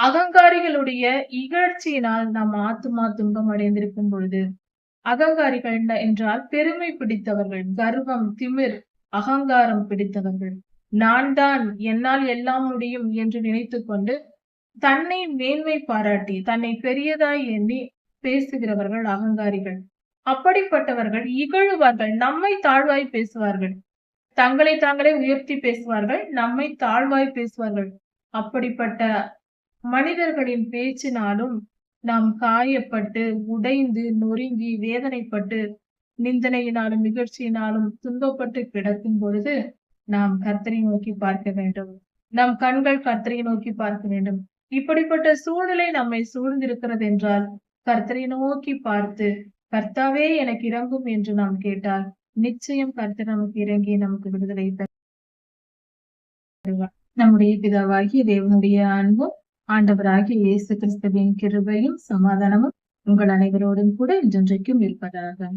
அகங்காரிகளுடைய இகழ்ச்சியினால் நாம் ஆத்துமா துன்பம் அடைந்திருக்கும் பொழுது அகங்காரிகள் என்றால் பெருமை பிடித்தவர்கள் கர்வம் திமிர் அகங்காரம் பிடித்தவர்கள். நான் தான் என்னால் எல்லாம் முடியும் என்று நினைத்துக் கொண்டு தன்னை மேன்மை பாராட்டி தன்னை பெரியதாய் எண்ணி பேசுகிறவர்கள் அகங்காரிகள். அப்படிப்பட்டவர்கள் இகழுவார்கள் நம்மை தாழ்வாய் பேசுவார்கள். தங்களை தாங்களே உயர்த்தி பேசுவார்கள் நம்மை தாழ்வாய் பேசுவார்கள். அப்படிப்பட்ட மனிதர்களின் பேச்சினாலும் நாம் காயப்பட்டு உடைந்து நொறுங்கி வேதனைப்பட்டு நிந்தனையினாலும் நிகழ்ச்சியினாலும் துன்பப்பட்டு கிடக்கும் பொழுது நாம் கர்த்தரை நோக்கி பார்க்க வேண்டும். நம் கண்கள் கர்த்தரை நோக்கி பார்க்க வேண்டும். இப்படிப்பட்ட சூழ்நிலை நம்மை சூழ்ந்திருக்கிறது என்றால் கர்த்தரை நோக்கி பார்த்து கர்த்தாவே எனக்கு இறங்கும் என்று நாம் கேட்டால் நிச்சயம் கர்த்தர் நமக்கு இறங்கி நமக்கு விடுதலை தருவார். நம்முடைய பிதாவாகிய தேவனுடைய அன்பும் ஆண்டவராகிய இயேசு கிறிஸ்துவின் கிருபையும் சமாதானமும் உங்கள் அனைவரோடும் கூட என்றென்றைக்கும் இருப்பதாக.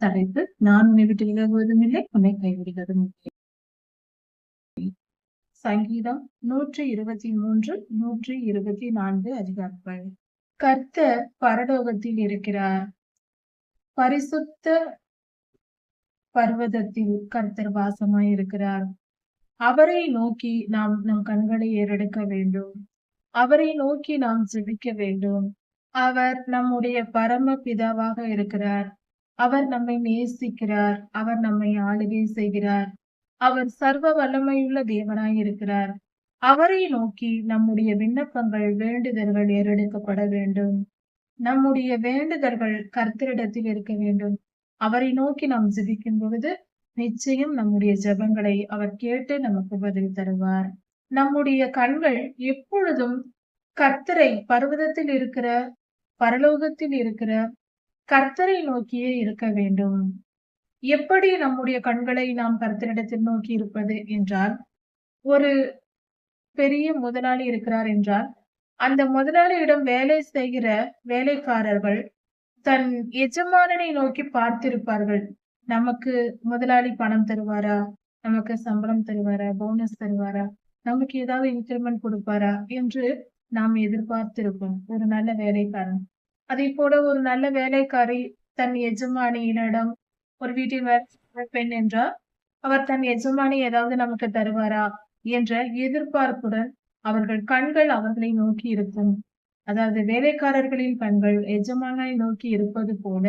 தலைப்பு நான் உன்னை விட்டு விலகுவதும் இல்லை உன்னை கைவிடுவதும் இல்லை. சங்கீதம் நூற்றி இருபத்தி மூன்று நூற்றி இருபத்தி நான்கு அதிகாரங்கள். கர்த்தர் பரலோகத்தில் இருக்கிறார். பரிசுத்த பர்வதத்தில் கர்த்தர் வாசமாய் இருக்கிறார். அவரை நோக்கி நாம் நம் கண்களை ஏறெடுக்க வேண்டும். அவரை நோக்கி நாம் ஜெபிக்க வேண்டும். அவர் நம்முடைய பரம பிதாவாக இருக்கிறார். அவர் நம்மை நேசிக்கிறார். அவர் நம்மை ஆளுகை செய்கிறார். அவர் சர்வ வல்லமையுள்ள தேவனாய் இருக்கிறார். அவரை நோக்கி நம்முடைய விண்ணப்பங்கள் வேண்டுதல்கள் ஏறெடுக்கப்பட வேண்டும். நம்முடைய வேண்டுதல்கள் கர்த்தரிடத்தில் இருக்க வேண்டும். அவரை நோக்கி நாம் ஜெபிக்கும் பொழுது நிச்சயம் நம்முடைய ஜெபங்களை அவர் கேட்டு நமக்கு பதில் தருவார். நம்முடைய கண்கள் எப்பொழுதும் கர்த்தரை பர்வதத்தில் இருக்கிற பரலோகத்தில் இருக்கிற கர்த்தரை நோக்கியே இருக்க வேண்டும். எப்படி நம்முடைய கண்களை நாம் கர்த்தரிடத்தில் நோக்கி இருப்பது என்றால் ஒரு பெரிய முதலாளி இருக்கிறார் என்றால் அந்த முதலாளியிடம் வேலை செய்கிற வேலைக்காரர்கள் தன் எஜமானனை நோக்கி பார்த்திருப்பார்கள். நமக்கு முதலாளி பணம் தருவாரா? நமக்கு சம்பளம் தருவாரா? போனஸ் தருவாரா? நமக்கு ஏதாவது இன்க்ரிமெண்ட் கொடுப்பாரா என்று நாம் எதிர்பார்த்திருப்போம். ஒரு நல்ல வேலைக்காரன். அதே போல ஒரு நல்ல வேலைக்காரி தன் எஜமானியினிடம் ஒரு வீட்டில் வேலை பெண் என்றால் அவர் தன் எஜமானி ஏதாவது நமக்கு தருவாரா என்ற எதிர்பார்ப்புடன் அவர்கள் கண்கள் அவர்களை நோக்கி இருக்கும். அதாவது வேலைக்காரர்களின் கண்கள் எஜமானை நோக்கி இருப்பது போல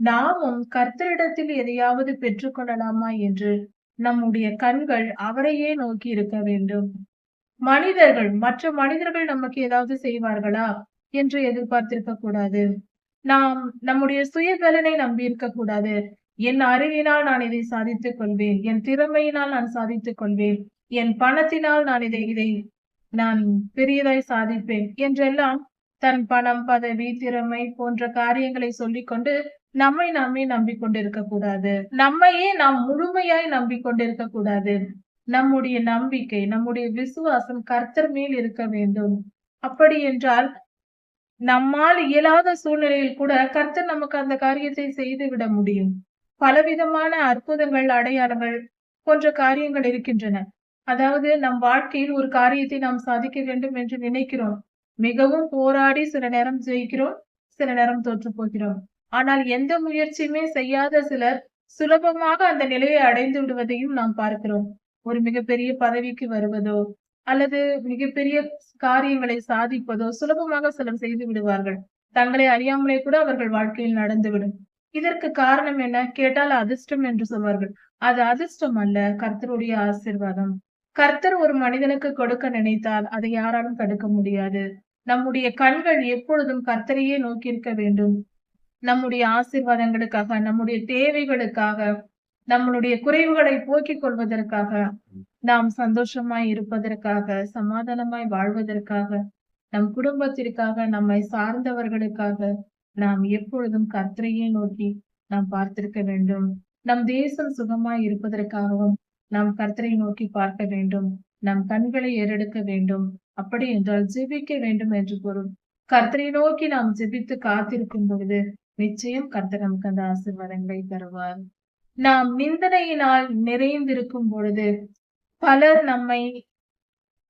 நாமும் கர்த்தரிடத்தில் எதையாவது பெற்றுக்கொள்ளலாமா என்று நம்முடைய கண்கள் அவரையே நோக்கி இருக்க வேண்டும். மனிதர்கள் மற்ற மனிதர்கள் நமக்கு ஏதாவது செய்வார்களா என்று எதிர்பார்த்திருக்க கூடாது. நாம் நம்முடைய சுயபலனை நம்பி இருக்க கூடாது. என் அறிவினால் நான் இதை சாதித்துக் கொள்வேன். என் திறமையினால் நான் சாதித்துக் கொள்வேன். என் பணத்தினால் நான் இதை இதை நான் பெரியதாய் சாதிப்பேன் என்றெல்லாம் தன் பணம் பதவி திறமை போன்ற காரியங்களை சொல்லிக்கொண்டு நம்மை நாமே நம்பிக்கொண்டிருக்க கூடாது நம்மையே நாம் முழுமையாய் நம்பிக்கொண்டிருக்க கூடாது நம்முடைய நம்பிக்கை நம்முடைய விசுவாசம் கர்த்தர் மேல் இருக்க வேண்டும். அப்படி என்றால் நம்மால் இயலாத சூழ்நிலையில் கூட கர்த்தர் நமக்கு அந்த காரியத்தை செய்து விட முடியும். பலவிதமான அற்புதங்கள் அடையாளங்கள் போன்ற காரியங்கள் இருக்கின்றன. அதாவது நம் வாழ்க்கையில் ஒரு காரியத்தை நாம் சாதிக்க வேண்டும் என்று நினைக்கிறோம். மிகவும் போராடி சில நேரம் ஜெயிக்கிறோம் சில நேரம் தோற்று போகிறோம். ஆனால் எந்த முயற்சியுமே செய்யாத சிலர் சுலபமாக அந்த நிலையை அடைந்து விடுவதையும் நாம் பார்க்கிறோம். ஒரு மிகப்பெரிய பதவிக்கு வருவதோ அல்லது மிகப்பெரிய காரியங்களை சாதிப்பதோ சுலபமாக சிலர் செய்து விடுவார்கள். தங்களை அறியாமலே கூட அவர்கள் வாழ்க்கையில் நடந்துவிடும். இதற்கு காரணம் என்ன? கேட்டால் அதிர்ஷ்டம் என்று சொல்வார்கள். அது அதிர்ஷ்டம் அல்ல கர்த்தருடைய ஆசீர்வாதம். கர்த்தர் ஒரு மனிதனுக்கு கொடுக்க நினைத்தால் அதை யாராலும் தடுக்க முடியாது. நம்முடைய கண்கள் எப்பொழுதும் கர்த்தரையே நோக்கியிருக்க வேண்டும். நம்முடைய ஆசீர்வாதங்களுக்காக நம்முடைய தேவைகளுக்காக நம்மளுடைய குறைவுகளை போக்கிக் கொள்வதற்காக நாம் சந்தோஷமாய் இருப்பதற்காக சமாதானமாய் வாழ்வதற்காக நம் குடும்பத்திற்காக நம்மை சார்ந்தவர்களுக்காக நாம் எப்பொழுதும் கர்த்தரையே நோக்கி நாம் பார்த்திருக்க வேண்டும். நம் தேசம் சுகமாய் இருப்பதற்காகவும் நாம் கர்த்தரை நோக்கி பார்க்க வேண்டும். நம் கண்களை ஏறெடுக்க வேண்டும். அப்படி என்றால் ஜெபிக்க வேண்டும் என்று பொருள். கர்த்தரை நோக்கி நாம் ஜெபித்து காத்திருக்கும் பொழுது நிச்சயம் கர்த்தர் நமக்கு அந்த ஆசிர்வாதங்களை தருவார். நாம் நிந்தனையினால் நிறைந்திருக்கும் பொழுது பலர் நம்மை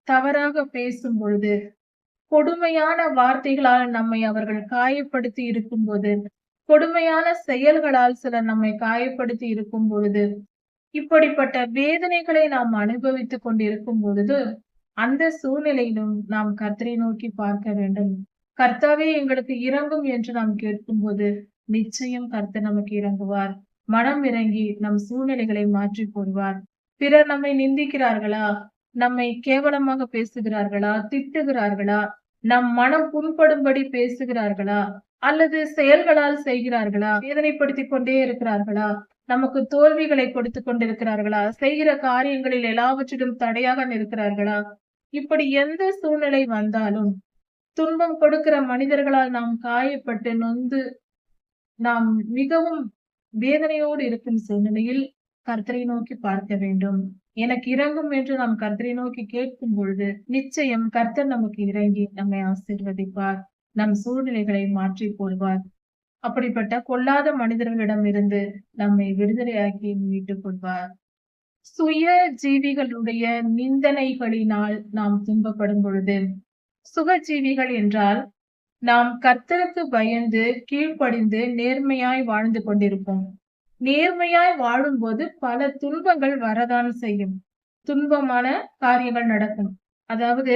தவறாக பேசும் பொழுது கொடுமையான வார்த்தைகளால் நம்மை அவர்கள் காயப்படுத்தி இருக்கும் போது கொடுமையான செயல்களால் சிலர் நம்மை காயப்படுத்தி இருக்கும் பொழுது இப்படிப்பட்ட வேதனைகளை நாம் அனுபவித்துக் கொண்டிருக்கும் பொழுது அந்த சூழ்நிலையிலும் நாம் கர்த்தரை நோக்கி பார்க்க வேண்டும். கர்த்தாவே எங்களுக்கு இறங்கும் என்று நாம் கேட்கும்போது நிச்சயம் கர்த்தர் நமக்கு இறங்குவார் மனம் இறங்கி நம் சூழ்நிலைகளை மாற்றி போடுவார் பிறர் நம்மை நிந்திக்கிறார்களா? நம்மை கேவலமாக பேசுகிறார்களா? திட்டுகிறார்களா? நம் மனம் புண்படும்படி பேசுகிறார்களா? அல்லது செயல்களால் செய்கிறார்களா? வேதனைப்படுத்திக் கொண்டே இருக்கிறார்களா? நமக்கு தோல்விகளை கொடுத்து கொண்டிருக்கிறார்களா? செய்கிற காரியங்களில் எல்லாவற்றிலும் தடையாக நிற்கிறார்களா? இப்படி எந்த சூழ்நிலை வந்தாலும் துன்பம் கொடுக்கிற மனிதர்களால் நாம் காயப்பட்டு நொந்து நாம் மிகவும் வேதனையோடு இருக்கும் சூழ்நிலையில் கர்த்தரை நோக்கி பார்க்க வேண்டும். எனக்கு இறங்கும் என்று நாம் கர்த்தரை நோக்கி கேட்கும் பொழுது நிச்சயம் கர்த்தர் நமக்கு இறங்கி நம்மை ஆசீர்வதிப்பார் நம் சூழ்நிலைகளை மாற்றி போடுவார் அப்படிப்பட்ட கொல்லாத மனிதர்களிடம் இருந்து நம்மை விடுதலையாக்கி மீட்டுக் கொள்வார். சுய ஜீவிகளுடைய நிந்தனைகளினால் நாம் துன்பப்படும் பொழுது சுகஜீவிகள் என்றால் நாம் கர்த்தருக்கு பயந்து கீழ்ப்படிந்து நேர்மையாய் வாழ்ந்து கொண்டிருப்போம். நேர்மையாய் வாழும்போது பல துன்பங்கள் வரதான் செய்யும். துன்பமான காரியங்கள் நடக்கும். அதாவது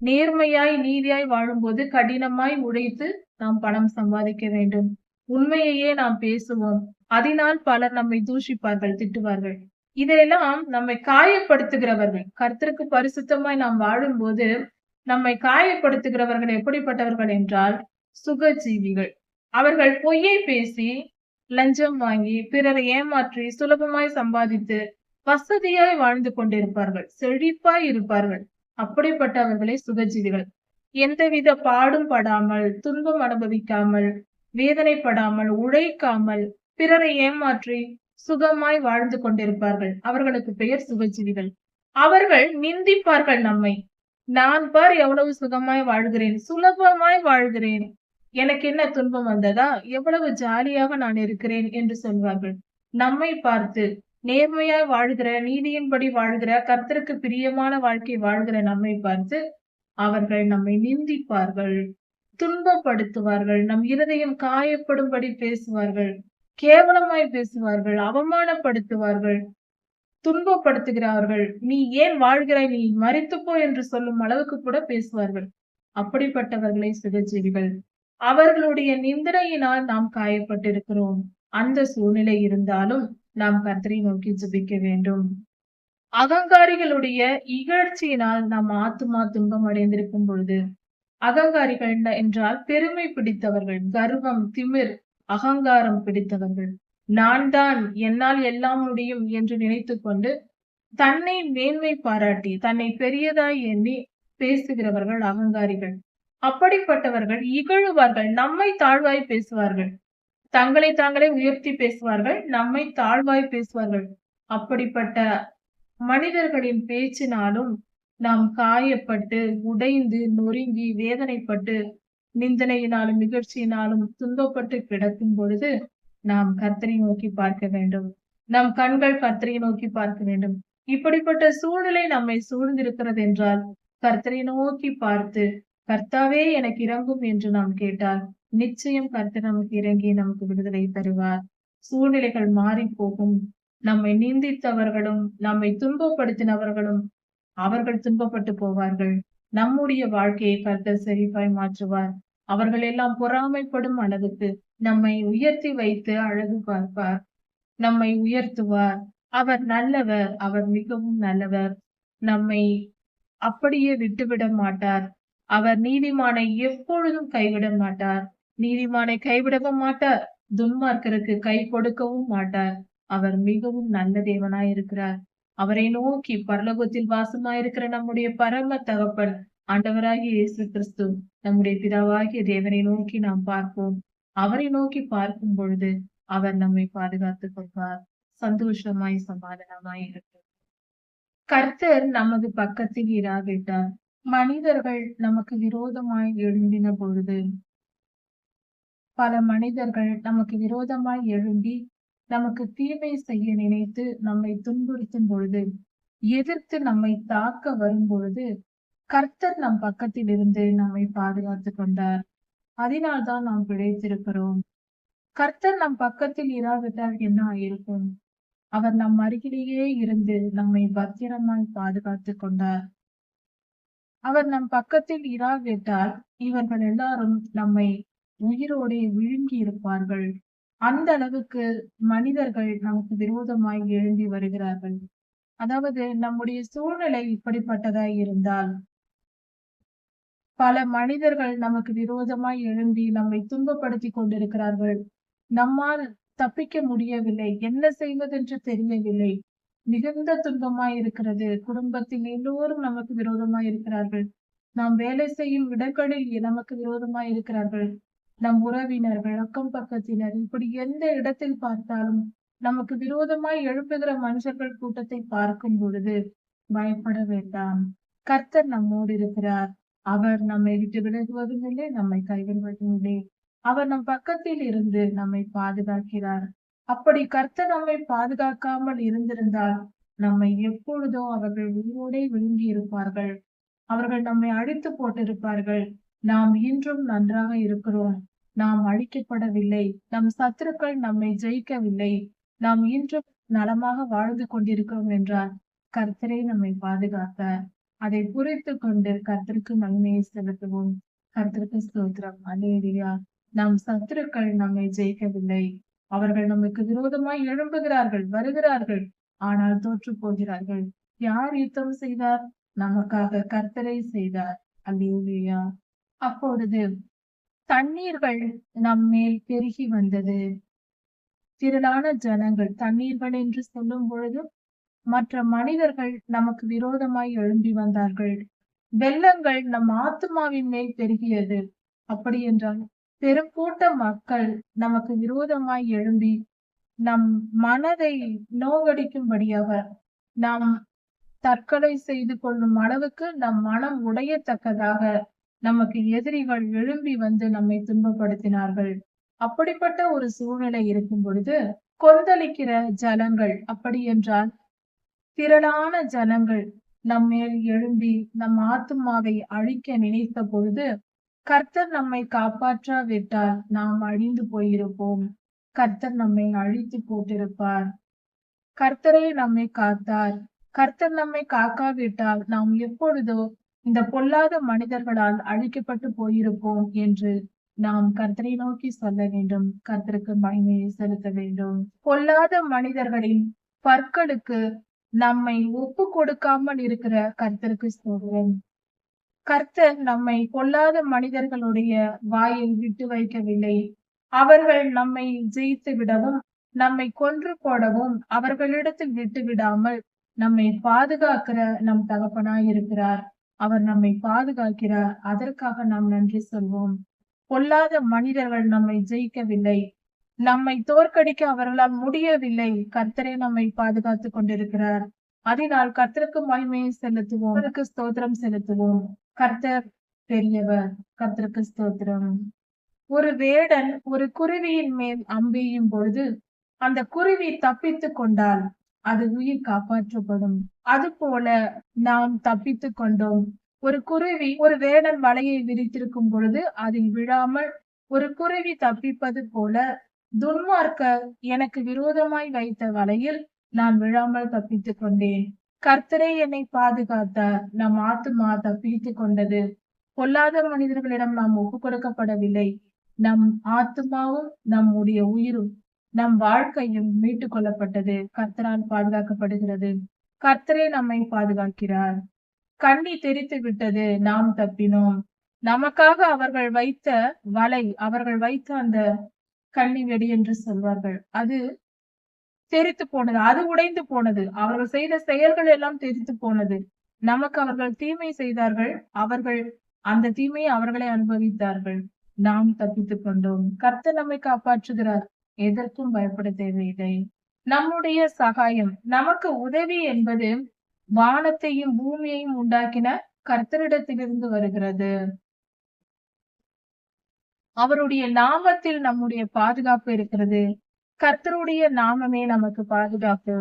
நேர்மையாய் நீதியாய் வாழும்போது கடினமாய் உழைத்து நாம் பணம் சம்பாதிக்க வேண்டும். உண்மையையே நாம் பேசுவோம். அதனால் பலர் நம்மை தூஷிப்பார்கள் திட்டுவார்கள். இதையெல்லாம் நம்மை காயப்படுத்துகிறவர்கள் கர்த்தருக்கு பரிசுத்தமாய் நாம் வாழும்போது நம்மை காயப்படுத்துகிறவர்கள் எப்படிப்பட்டவர்கள் என்றால் சுகஜீவிகள். அவர்கள் பொய்யை பேசி லஞ்சம் வாங்கி பிறரை ஏமாற்றி சுலபமாய் சம்பாதித்து வசதியாய் வாழ்ந்து கொண்டிருப்பார்கள் செழிப்பாய் இருப்பார்கள். அப்படிப்பட்டவர்களே சுகஜீவிகள். எந்தவித பாடும் படாமல் துன்பம் அனுபவிக்காமல் வேதனைப்படாமல் உழைக்காமல் பிறரை ஏமாற்றி சுகமாய் வாழ்ந்து கொண்டிருப்பார்கள். அவர்களுக்கு பெயர் சுகஜீவிகள். அவர்கள் நிந்திப்பார்கள் நம்மை. நான் பார் எவ்வளவு சுகமாய் வாழ்கிறேன்? சுலபமாய் வாழ்கிறேன். எனக்கு என்ன துன்பம் வந்ததா? எவ்வளவு ஜாலியாக நான் இருக்கிறேன் என்று சொல்வார்கள். நம்மை பார்த்து நேர்மையாய் வாழ்கிற நீதியின்படி வாழ்கிற கர்த்தருக்கு பிரியமான வாழ்க்கை வாழ்கிற நம்மை பார்த்து அவர்கள் நம்மை நிந்திப்பார்கள். துன்பப்படுத்துவார்கள். நம் இருதயம் காயப்படும்படி பேசுவார்கள். கேவலமாய் பேசுவார்கள். அவமானப்படுத்துவார்கள். துன்பப்படுத்துகிறார்கள். நீ ஏன் வாழ்கிறாய்? நீ மறித்துப்போ என்று சொல்லும் அளவுக்கு கூட பேசுவார்கள். அப்படிப்பட்டவர்களை சுகஜீவிகள். அவர்களுடைய நிந்தனையினால் நாம் காயப்பட்டிருக்கிறோம். அந்த சூழ்நிலை இருந்தாலும் நாம் கர்த்தரை நோக்கி ஜபிக்க வேண்டும். அகங்காரிகளுடைய இகழ்ச்சியினால் நாம் ஆத்துமா துன்பம் அடைந்திருக்கும் பொழுது அகங்காரிகள் என்றால் பெருமை பிடித்தவர்கள் கர்வம் திமிர் அகங்காரம் பிடித்தவர்கள். நான் தான் என்னால் எல்லாம் முடியும் என்று நினைத்து கொண்டு தன்னை மேன்மை பாராட்டி தன்னை பெரியதாய் எண்ணி பேசுகிறவர்கள் அகங்காரிகள். அப்படிப்பட்டவர்கள் இகழுவார்கள் நம்மை தாழ்வாய் பேசுவார்கள். தங்களை தாங்களே உயர்த்தி பேசுவார்கள் நம்மை தாழ்வாய் பேசுவார்கள். அப்படிப்பட்ட மனிதர்களின் பேச்சினாலும் நாம் காயப்பட்டு உடைந்து நொறுங்கி வேதனைப்பட்டு நிந்தனையினாலும் நிகழ்ச்சியினாலும் துன்பப்பட்டு கிடக்கும் பொழுது நாம் கர்த்தரை நோக்கி பார்க்க வேண்டும். நம் கண்கள் கர்த்தரை நோக்கி பார்க்க வேண்டும். இப்படிப்பட்ட சூழ்நிலை நம்மை சூழ்ந்திருக்கிறது என்றால் கர்த்தரை நோக்கி பார்த்து கர்த்தாவே எனக்கு இறங்கும் என்று நாம் கேட்டால் நிச்சயம் கர்த்தர் நமக்கு இறங்கி நமக்கு விடுதலை தருவார். சூழ்நிலைகள் மாறி போகும் நம்மை நிந்தித்தவர்களும் நம்மை துன்பப்படுத்தினவர்களும் அவர்கள் துன்பப்பட்டு போவார்கள். நம்முடைய வாழ்க்கையை கர்த்தர் செழிப்பாய் மாற்றுவார். அவர்கள் எல்லாம் பொறாமைப்படும் அளவுக்கு நம்மை உயர்த்தி வைத்து அழகு பார்ப்பார். நம்மை உயர்த்துவார். அவர் நல்லவர். அவர் மிகவும் நல்லவர். நம்மை அப்படியே விட்டுவிட மாட்டார். அவர் நீதிமானை எப்பொழுதும் கைவிட மாட்டார். நீதிமானை கைவிடவும் மாட்டார். துன்மார்க்கருக்கு கை கொடுக்கவும் மாட்டார். அவர் மிகவும் நல்ல தேவனாய் இருக்கிறார் அவரை நோக்கி பரலோகத்தில் வாசமாயிருக்கிற நம்முடைய பரம தகப்பன் ஆண்டவராகிய இயேசு கிறிஸ்து நம்முடைய பிதாவாகிய தேவனை நோக்கி நாம் பார்ப்போம். அவரை நோக்கி பார்க்கும் பொழுது அவர் நம்மை பாதுகாத்துக் கொள்வார். சந்தோஷமாய் சமாதானமாய் இருக்கும் கர்த்தர் நமது பக்கத்தில் இராவிட்டார். மனிதர்கள் நமக்கு விரோதமாய் எழும்பின பொழுது பல மனிதர்கள் நமக்கு விரோதமாய் எழும்பி நமக்கு தீமை செய்ய நினைத்து நம்மை துன்புறுத்தும் பொழுது எதிர்த்து நம்மை தாக்க வரும் பொழுது கர்த்தர் நம் பக்கத்தில் இருந்து நம்மை பாதுகாத்துக் கொண்டார் அதனால்தான் நாம் பிழைத்திருக்கிறோம். கர்த்தர் நம் பக்கத்தில் இராவிட்டால் என்ன ஆயிருக்கும்? அவர் நம் அருகிலேயே இருந்து நம்மை பத்திரமாய் பாதுகாத்துக் கொண்டார். அவர் நம் பக்கத்தில் இராவிட்டால் இவர்கள் எல்லாரும் நம்மை உயிரோடே விழுங்கி இருப்பார்கள். அந்த அளவுக்கு மனிதர்கள் நமக்கு விரோதமாய் எழும்பி வருகிறார்கள். அதாவது நம்முடைய சூழ்நிலை இப்படிப்பட்டதாய் இருந்தால் பல மனிதர்கள் நமக்கு விரோதமாய் எழும்பி நம்மை துன்பப்படுத்தி கொண்டிருக்கிறார்கள். நம்மால் தப்பிக்க முடியவில்லை. என்ன செய்வதென்று தெரியவில்லை. மிகுந்த துன்பமாய் இருக்கிறது. குடும்பத்தில் எல்லோரும் நமக்கு விரோதமாய் இருக்கிறார்கள். நாம் வேலை செய்யும் இடங்களில் நமக்கு விரோதமாய் இருக்கிறார்கள். நம் உறவினர்கள் அக்கம் பக்கத்தினர் இப்படி எந்த இடத்தில் பார்த்தாலும் நமக்கு விரோதமாய் எழுப்புகிற மனுஷர்கள் கூட்டத்தை பார்க்கும் பொழுது பயப்பட வேண்டாம். கர்த்தர் நம்மோடு இருக்கிறார். அவர் நம்மை விட்டு விலகுவதும் இல்லை நம்மை கைவிடுவதும் இல்லை அவர் நம் பக்கத்தில் இருந்து நம்மை பாதுகாக்கிறார். அப்படி கர்த்தர் நம்மை பாதுகாக்காமல் இருந்திருந்தால் நம்மை எப்பொழுதோ அவர்கள் உயிரோடே விழுங்கி இருப்பார்கள் அவர்கள் நம்மை அழித்து போட்டிருப்பார்கள். நாம் இன்றும் நன்றாக இருக்கிறோம். நாம் அழிக்கப்படவில்லை. நம் சத்துருக்கள் நம்மை ஜெயிக்கவில்லை. நாம் இன்றும் நலமாக வாழ்ந்து கொண்டிருக்கிறோம் என்றால் கர்த்தரே நம்மை பாதுகாத்தார். அதை புரித்து கொண்டு கர்த்தருக்கு நன்மையை செலுத்துவோம். கர்த்தருக்கு ஸ்தோத்திரம். அலேரியா நம் சத்துருக்கள் நம்மை ஜெயிக்கவில்லை. அவர்கள் நமக்கு விரோதமாய் எழும்புகிறார்கள் வருகிறார்கள் ஆனால் தோற்று போகிறார்கள். யார் யுத்தம் செய்தார்? நமக்காக கர்த்தரை செய்தார். அல்லேலியா. அப்பொழுது தண்ணீர்கள் நம்மேல் பெருகி வந்தது. திரளான ஜனங்கள் தண்ணீர்கள் என்று சொல்லும் பொழுது மற்ற மனிதர்கள் நமக்கு விரோதமாய் எழும்பி வந்தார்கள். வெள்ளங்கள் நம் ஆத்மாவின் மேல் பெருகியது. அப்படி என்றால் பெருங்கூட்ட மக்கள் நமக்கு விரோதமாய் எழும்பி நம் மனதை நோவடிக்கும்படியாக நாம் தற்கொலை செய்து கொள்ளும் அளவுக்கு நம் மனம் உடையத்தக்கதாக நமக்கு எதிரிகள் எழும்பி வந்து நம்மை துன்பப்படுத்தினார்கள். அப்படிப்பட்ட ஒரு சூழ்நிலை இருக்கும் பொழுது கொந்தளிக்கிற ஜலங்கள் அப்படி என்றால் திரளான ஜனங்கள் நம்மேல் எழும்பி நம் ஆத்துமாவை அழிக்க நினைத்த பொழுது கர்த்தர் நம்மை காப்பாற்றாவிட்டால் நாம் அழிந்து போயிருப்போம். கர்த்தர் நம்மை அழித்து போட்டிருப்பார். கர்த்தரே நம்மை காத்தார். கர்த்தர் நம்மை காக்காவிட்டால் நாம் எப்பொழுதோ இந்த பொல்லாத மனிதர்களால் அழிக்கப்பட்டு போயிருப்போம் என்று நாம் கர்த்தரை நோக்கி சொல்ல வேண்டும். கர்த்தருக்கு மகிமையை செலுத்த வேண்டும். பொல்லாத மனிதர்களின் பற்களுக்கு நம்மை ஒப்பு கொடுக்காமல் இருக்கிற கர்த்தருக்கு ஸ்தோத்திரம் கர்த்தர் நம்மை பொல்லாத மனிதர்களுடைய வாயை விட்டு வைக்கவில்லை. அவர்கள் நம்மை ஜெயித்து விடவும் நம்மை கொன்று போடவும் அவர்களிடத்தில் விட்டு விடாமல் நம்மை பாதுகாக்கிற நம் தகப்பனாய் இருக்கிறார். அவர் நம்மை பாதுகாக்கிறார். அதற்காக நாம் நன்றி சொல்வோம். பொல்லாத மனிதர்கள் நம்மை ஜெயிக்கவில்லை. நம்மை தோற்கடிக்க அவர்களால் முடியவில்லை. கர்த்தரே நம்மை பாதுகாத்து கொண்டிருக்கிறார். அதனால் கர்த்தருக்கு மகிமையை செலுத்துவோம். அவருக்கு ஸ்தோத்திரம் செலுத்துவோம். கர்த்தர் பெரியவர். கர்த்தருக்கு ஸ்தோத்திரம். ஒரு வேடன் ஒரு குருவியின் மேல் அம்பெய்யும் பொழுது அந்த குருவி தப்பித்து கொண்டால் அது உயிர் காப்பாற்றப்படும். அது போல நாம் தப்பித்து கொண்டோம். ஒரு குருவி ஒரு வேடன் வலையை விரித்திருக்கும் பொழுது அதில் விழாமல் ஒரு குருவி தப்பிப்பது போல துன்மார்க்கர் எனக்கு விரோதமாய் வைத்த வலையில் நான் விழாமல் தப்பித்துக் கொண்டேன். கர்த்தரே என்னை பாதுகாத்தார் நம் ஆத்துமா தப்பித்துக் கொண்டது. பொல்லாத மனிதர்களிடம் நாம் ஒப்பு கொடுக்கப்படவில்லை நம் ஆத்துமாவும் நம்முடைய உயிரும் நம் வாழ்க்கையும் மீட்டுக் கொள்ளப்பட்டது. கர்த்தரால் பாதுகாக்கப்படுகிறது. கர்த்தரே நம்மை பாதுகாக்கிறார். கண்ணி தெரித்து விட்டது நாம் தப்பினோம். நமக்காக அவர்கள் வைத்த வலை அவர்கள் வைத்த அந்த கண்ணி வெடி என்று சொல்வார்கள். அது தெரித்து போனது அது உடைந்து போனது. அவர்கள் செய்த செயல்கள் எல்லாம் தெரித்து போனது. நமக்கு அவர்கள் தீமை செய்தார்கள். அவர்கள் அந்த தீமையை அவர்களை அனுபவித்தார்கள். நாம் தப்பித்துக் கொண்டோம். கர்த்தர் நம்மை காப்பாற்றுகிறார். எதற்கும் பயப்பட தேவையில்லை. நம்முடைய சகாயம் நமக்கு உதவி என்பது வானத்தையும் பூமியையும் உண்டாக்கின கர்த்தரிடத்திலிருந்து வருகிறது. அவருடைய நாமத்தில் நம்முடைய பாதுகாப்பு இருக்கிறது. கர்த்தருடைய நாமமே நமக்கு பாதுகாப்பு.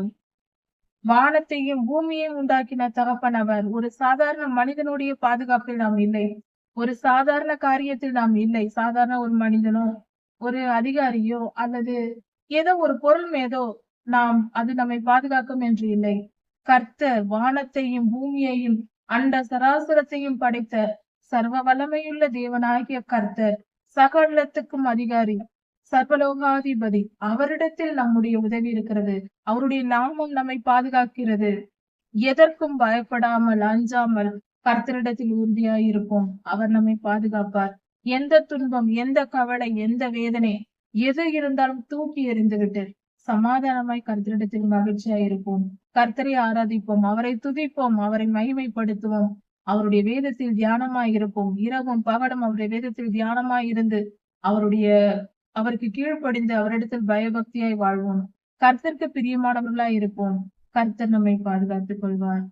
வானத்தையும் பூமியையும் உண்டாக்கின தகப்பன் அவர். ஒரு சாதாரண மனிதனுடைய பாதுகாப்பில் நாம் இல்லை. ஒரு சாதாரண காரியத்தில் நாம் இல்லை. சாதாரண ஒரு மனிதனோ ஒரு அதிகாரியோ அல்லது ஏதோ ஒரு பொருள் மேதோ நாம் அது நம்மை பாதுகாக்கும் என்று இல்லை. கர்த்தர் வானத்தையும் பூமியையும் அண்ட சராசரத்தையும் படைத்த சர்வ வல்லமையுள்ள தேவனாகிய கர்த்தர் சகலத்துக்கும் அதிகாரி சர்வலோகாதிபதி. அவரிடத்தில் நம்முடைய உதவி இருக்கிறது. அவருடைய நாமம் நம்மை பாதுகாக்கிறது. எதற்கும் பயப்படாமல் அஞ்சாமல் கர்த்தரிடத்தில் உறுதியாய் இருப்போம் அவர் நம்மை பாதுகாப்பார். எந்த துன்பம் எந்த கவலை எந்த வேதனை எது இருந்தாலும் தூக்கி எறிந்துவிட்டு சமாதானமாய் கர்த்தரிடத்தில் மகிழ்ச்சியாய் இருப்போம் கர்த்தரை ஆராதிப்போம். அவரை துதிப்போம். அவரை மகிமைப்படுத்துவோம். அவருடைய வேதத்தில் தியானமாய் இருப்போம் இரவும் பகலும் அவருடைய வேதத்தில் தியானமாய் இருந்து அவருடைய அவருக்கு கீழ்ப்படிந்து அவரிடத்தில் பயபக்தியாய் வாழ்வோம். கர்த்தருக்கு பிரியமானவர்களாய் இருப்போம். கர்த்தர் நம்மை பாதுகாத்துக் கொள்வார்.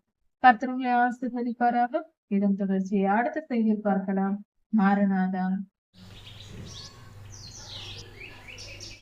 கர்த்தர்களை ஆசிர்வதிப்பாராக. இதன் தொடர்ச்சியை அடுத்த செய்தியில் பார்க்கலாம். மாறனாதான்